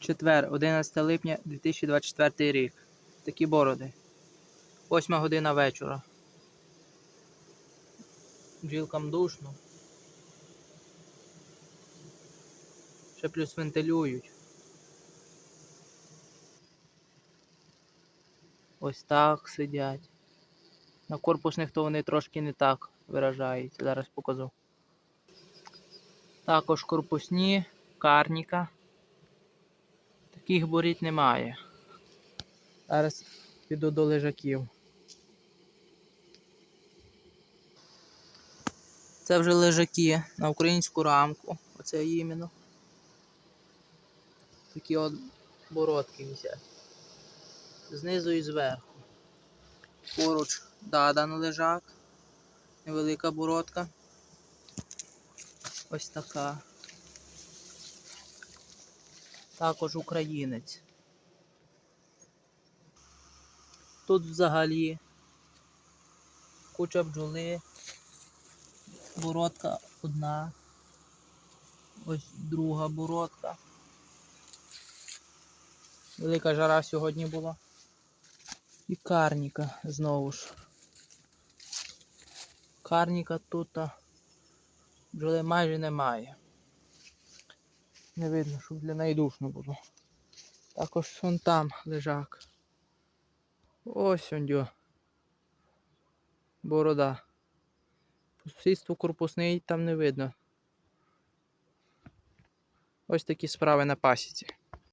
Четвер, 11 липня 2024 рік. Такі бороди. Восьма година вечора. Бджілкам душно. Ще плюс вентилюють. Ось так сидять. На корпусних то вони трошки не так виражаються. Зараз покажу. Також корпусні, карніка. Таких боріт немає. Зараз піду до лежаків. Це вже лежаки на українську рамку. Оце іменно. Такі от бородки висять. Знизу і зверху. Поруч дадан лежак. Невелика бородка. Ось така. Також українець. Тут взагалі куча бджоли. Бородка одна. Ось друга бородка. Велика жара сьогодні була. І карніка знову ж. Карніка тут бджоли майже немає. Не видно, щоб для неї душно було. Також вон там лежак. Ось он дьо. Борода. По сусідству корпусний там не видно. Ось такі справи на пасіці.